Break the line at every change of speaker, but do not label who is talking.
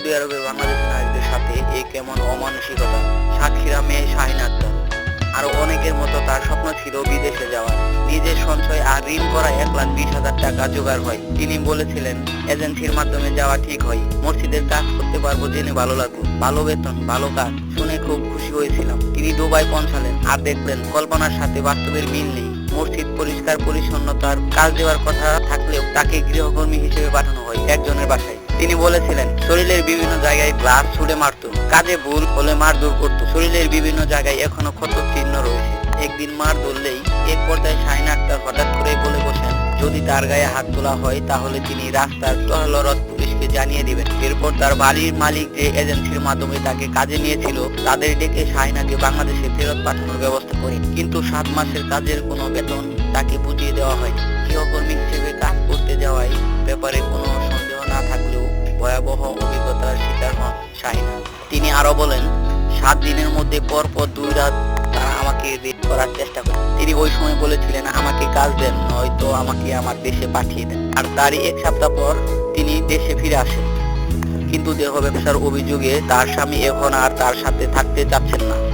Saudi আরবে বাংলাদেশি নারীদের সাথে এই কেমন অমানসিকতা? সাক্ষীরা মেয়ে শাহিন আক্তার। আরও অনেকের মতো তার স্বপ্ন ছিল বিদেশে যাওয়া নিজের সঞ্চয় আর ঋণ করা এক লাখ বিশ হাজার টাকা জোগাড় হয়। তিনি বলেছিলেন, এজেন্সির মাধ্যমে যাওয়া ঠিক হয়। মসজিদের কাজ করতে পারব জেনে ভালো লাগল। ভালো বেতন, ভালো কাজ। শুনে খুব খুশি হয়েছিলাম। তিনি দুবাই পৌঁছালেন। আর দেখলেন, কল্পনার সাথে বাস্তবের মিল নেই। মসজিদ পরিষ্কার, পরিচ্ছন্নতার কাজ দেওয়ার কথা থাকলেও তাকে গৃহকর্মী হিসেবে পাঠানো হয় একজনের বাসায়। তিনি বলেছিলেন, শরীরের বিভিন্ন জায়গায় গ্লাস ছুড়ে মারতো। কাজে ভুল হলে মারধর করতো। শরীরের বিভিন্ন জায়গায় এখনও ক্ষত চিহ্ন রয়েছে। একদিন মার ধরলেই এক পর্যায়ে শাহিন আক্তার হঠাৎ করে বলে বসেন, যদি তার গায়ে হাত তোলা হয়, তাহলে তিনি রাস্তার টহলরত পুলিশকে জানিয়ে দিবেন। এরপর তার বাড়ির মালিক যে এজেন্সির মাধ্যমে তাকে কাজে নিয়েছিল, তাদের ডেকে শাহিনাকে বাংলাদেশে ফেরত পাঠানোর ব্যবস্থা করে কিন্তু সাত মাসের কাজের কোনো বেতন তাকে বুঝিয়ে ভয়াবহ অভিজ্ঞতার শিকার হন শাহিনা। তিনি আরও বলেন, সাত দিনের মধ্যে পর পর দুই রাত তারা আমাকে রেপ করার চেষ্টা করে। তিনি ওই সময় বলেছিলেন, আমাকে কাজ দেন, নয়তো আমাকে আমার দেশে পাঠিয়ে দেন। আর তারই এক সপ্তাহ পর তিনি দেশে ফিরে আসেন। কিন্তু দেহ ব্যবসার অভিযোগে তার স্বামী এখন আর তার সাথে থাকতে চাচ্ছেন না।